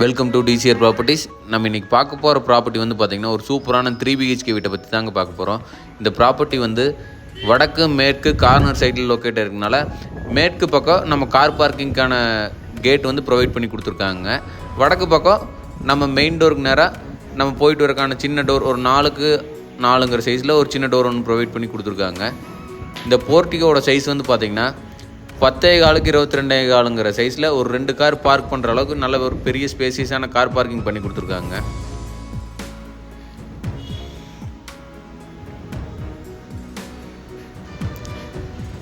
Welcome to TCR properties நம்ம இன்றைக்கி பார்க்க போகிற ப்ராப்பர்ட்டி வந்து பார்த்திங்கன்னா ஒரு சூப்பரான த்ரீ பிஹெச்கே வீட்டை பற்றி தாங்க பார்க்க போகிறோம் இந்த ப்ராப்பர்ட்டி வந்து வடக்கு மேற்கு கார்னர் சைடில் லொக்கேட் இருக்கனால மேற்கு பக்கம் நம்ம கார் பார்க்கிங்க்கான கேட் வந்து ப்ரொவைட் பண்ணி கொடுத்துருக்காங்க. வடக்கு பக்கம் நம்ம மெயின் டோருக்கு நேராக நம்ம போயிட்டு வரக்கான சின்ன டோர் ஒரு நாலுக்கு நாலுங்கிற சைஸில் ஒரு சின்ன டோர் ஒன்று ப்ரொவைட் பண்ணி கொடுத்துருக்காங்க. இந்த போர்ட்டிகோட சைஸ் வந்து பார்த்திங்கன்னா பத்தே காலுக்கு இருபத்தி ரெண்டே காலுங்கிற சைஸில் ஒரு ரெண்டு கார் பார்க் பண்ணுற அளவுக்கு நல்ல ஒரு பெரிய ஸ்பேசியஸான கார் பார்க்கிங் பண்ணி கொடுத்துருக்காங்க.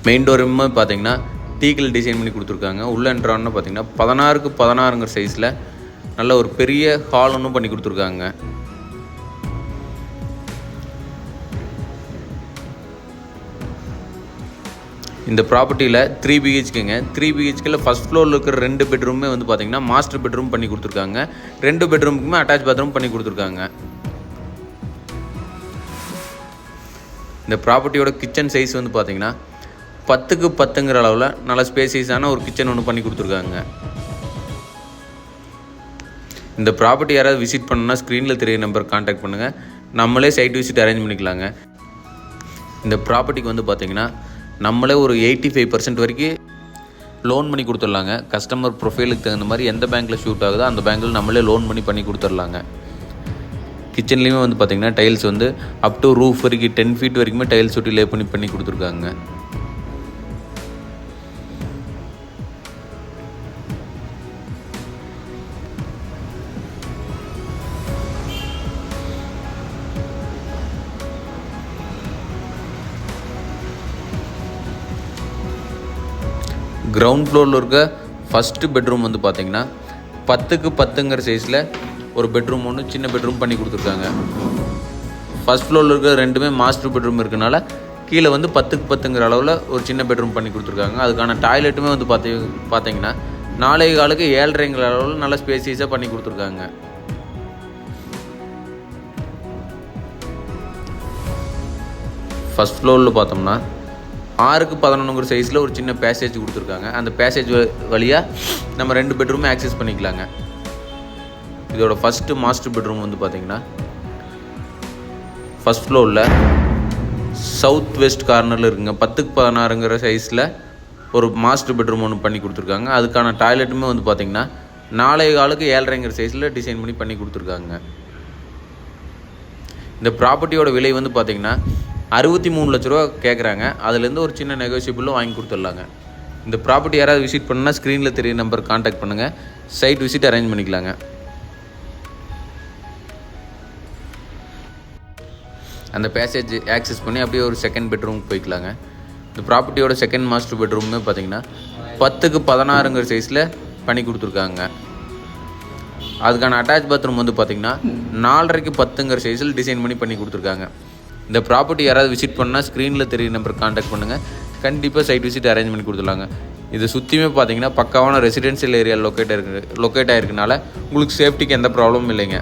மெயின் டோருமே பார்த்தீங்கன்னா டீக்கில் டிசைன் பண்ணி கொடுத்துருக்காங்க. உள்ள என்ட்ரான்னு பார்த்தீங்கன்னா பதினாறுக்கு பதினாறுங்கிற சைஸில் நல்ல ஒரு பெரிய ஹால் ஒன்றும் பண்ணி கொடுத்துருக்காங்க. இந்த ப்ராப்பர்ட்டியில் த்ரீ பிஹெச்கேங்க த்ரீ பிஹெச்கேல ஃபஸ்ட் ஃப்ளோரில் இருக்கிற ரெண்டு பெட்ரூமே வந்து பார்த்தீங்கன்னா மாஸ்டர் பெட்ரூம் பண்ணி கொடுத்துருக்காங்க. ரெண்டு பெட்ரூமுக்குமே அட்டாச் பாத்ரூம் பண்ணி கொடுத்துருக்காங்க. இந்த ப்ராப்பர்ட்டியோட கிச்சன் சைஸ் வந்து பார்த்திங்கன்னா பத்துக்கு பத்துங்கிற அளவில் நல்ல ஸ்பேசியஸான ஒரு கிச்சன் ஒன்று பண்ணி கொடுத்துருக்காங்க. இந்த ப்ராப்பர்ட்டி யாராவது விசிட் பண்ணணும்னா ஸ்க்ரீனில் தெரிய நம்பர் காண்டாக்ட் பண்ணுங்கள் நம்மளே சைட் விசிட் அரேஞ்ச் பண்ணிக்கலாங்க. இந்த ப்ராப்பர்ட்டிக்கு வந்து பார்த்தீங்கன்னா நம்மளே ஒரு எயிட்டி ஃபைவ் பர்சன்ட் வரைக்கும் லோன் பண்ணி கொடுத்துட்லாங்க. கஸ்டமர் ப்ரொஃபைலுக்கு தகுந்த மாதிரி எந்த பேங்க்கில் ஷூட் ஆகுதோ அந்த பேங்க்கில் நம்மளே லோன் பண்ணி பண்ணி கொடுத்துட்லாங்க. கிச்சன்லேயுமே வந்து பார்த்திங்கன்னா டைல்ஸ் வந்து அப் டு ரூஃப் வரைக்கும் டென் ஃபீட் வரைக்குமே டைல்ஸ் ஒட்டி லே பண்ணி பண்ணி கொடுத்துருக்காங்க. கிரவுண்ட் ஃப்ளோரில் இருக்க ஃபஸ்ட்டு பெட்ரூம் வந்து பார்த்திங்கன்னா பத்துக்கு பத்துங்கிற சைஸில் ஒரு பெட்ரூம் ஒன்று சின்ன பெட்ரூம் பண்ணி கொடுத்துருக்காங்க. ஃபஸ்ட் ஃப்ளோரில் இருக்கிற ரெண்டுமே மாஸ்டர் பெட்ரூம் இருக்கனால கீழே வந்து பத்துக்கு பத்துங்கிற அளவில் ஒரு சின்ன பெட்ரூம் பண்ணி கொடுத்துருக்காங்க. அதுக்கான டாய்லெட்டுமே வந்து பார்த்தி பார்த்தீங்கன்னா நாளைய காலுக்கு ஏழரைங்கிற அளவில் நல்ல ஸ்பேசியஸாக பண்ணி கொடுத்துருக்காங்க. ஃபஸ்ட் ஃப்ளோரில் பார்த்தோம்னா ஆறுக்கு பதினொன்றுங்கிற சைஸில் ஒரு சின்ன பேசேஜ் கொடுத்துருக்காங்க. அந்த பேசேஜ் வழியாக நம்ம ரெண்டு பெட்ரூமே ஆக்சஸ் பண்ணிக்கலாங்க. இதோட ஃபஸ்ட்டு மாஸ்டர் பெட்ரூம் வந்து பார்த்தீங்கன்னா ஃபஸ்ட் ஃப்ளோரில் சவுத் வெஸ்ட் கார்னரில் இருக்குங்க. பத்துக்கு பதினாறுங்கிற சைஸில் ஒரு மாஸ்டர் பெட்ரூம் ஒன்று பண்ணி கொடுத்துருக்காங்க. அதுக்கான டாய்லெட்டுமே வந்து பார்த்தீங்கன்னா நாளைய காலுக்கு ஏழரைங்கிற சைஸில் டிசைன் பண்ணி பண்ணி கொடுத்துருக்காங்க. இந்த ப்ராப்பர்ட்டியோட விலை வந்து பார்த்தீங்கன்னா அறுபத்தி மூணு லட்ச ரூபா கேட்குறாங்க அதுலேருந்து ஒரு சின்ன நெகோசியபிளும் வாங்கி கொடுத்துட்லாங்க இந்த ப்ராப்பர்ட்டி யாராவது விசிட் பண்ணால் ஸ்க்ரீனில் தெரிய நம்பர் காண்டாக்ட் பண்ணுங்கள் சைட் விசிட் அரேஞ்ச் பண்ணிக்கலாங்க. அந்த பேசேஜ் ஆக்சஸ் பண்ணி அப்படியே ஒரு செகண்ட் பெட்ரூமுக்கு போய்க்கலாங்க. இந்த ப்ராப்பர்ட்டியோட செகண்ட் மாஸ்டர் பெட்ரூமே பார்த்தீங்கன்னா பத்துக்கு பதினாறுங்கிற சைஸில் பண்ணி கொடுத்துருக்காங்க. அதுக்கான அட்டாச் பாத்ரூம் வந்து பார்த்தீங்கன்னா நாலரைக்கு பத்துங்கிற சைஸில் டிசைன் பண்ணி பண்ணி கொடுத்துருக்காங்க. இந்த ப்ராப்பர்ட்டி யாராவது விசிட் பண்ணால் ஸ்க்ரீனில் தெரிய நம்பர் காண்டாக்ட் பண்ணுங்கள் கண்டிப்பாக சைட் விசிட் அரேஞ்ச் பண்ணி இதை இது சுற்றியுமே பார்த்தீங்கன்னா பக்காவான ரெசிடென்ஷியல் ஏரியா லொக்கேட் இருக்கு லொக்கேட் ஆகிருக்கனால உங்களுக்கு சேஃப்டிக்கு எந்த ப்ராப்ளமும் இல்லைங்க.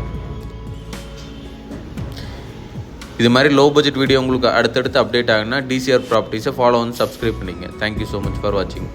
இது மாதிரி லோ பட்ஜெட் வீடியோ உங்களுக்கு அடுத்தடுத்து அப்டேட் ஆகுனா டிசிஆர் ப்ராப்பர்ட்டிஸை ஃபாலோ வந்து சப்ஸ்கிரைப் பண்ணிங்க thank you so much for வாட்சிங்